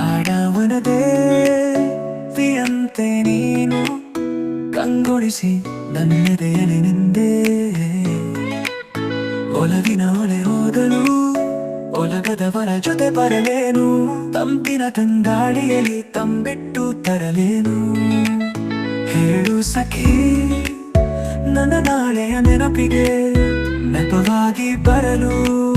ಕಾಣವನ ದೇವಿಯಂತೆ ನೀನು ಕಂಗೊಳಿಸಿ ನನ್ನದೆಯಲಿನಿಂದೆ ಒಲಗಿನ ಒಳೆ ಹೋದಲು ಒಲಗದವರ ಜೊತೆ ಬರಲೇನು? ತಂಪಿನ ತಂದಾಡಿಯಲ್ಲಿ ತಂಬಿಟ್ಟು ತರಲೇನು? ಹೇಳು ಸಖಿ, ನನ್ನ ನಾಳೆಯ ನೆನಪಿಗೆ ನೆಪವಾಗಿ ಬರಲು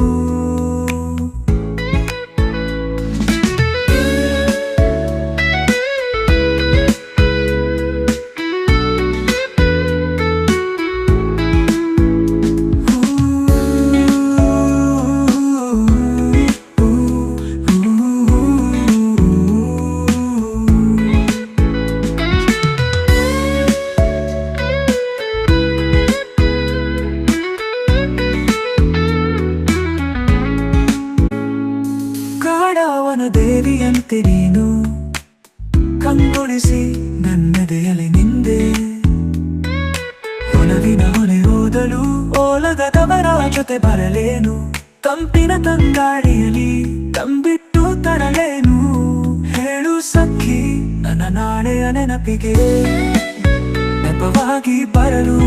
ಕಾಡವನ ದೇವಿಯಂತೆ ನೀನು. ಕಂಗೊಳಿಸಿ ನನ್ನೆದೆಯಲಿ ನಿಂದೆ. ಒಲವಿನ ಹೊನೆ ಓಲದ ತವರ ಜೊತೆ ಬರಲೇನು. ತಂಪಿನ ತಂಗಾಳಿಯಲ್ಲಿ ತಂಬಿಟ್ಟು ತರಲೇನು. ಹೇಳು ಸಖಿ, ನನ್ನ ನಾಳೆಯ ನೆನಪಿಗೆ ನೆಪವಾಗಿ ಬರಲು.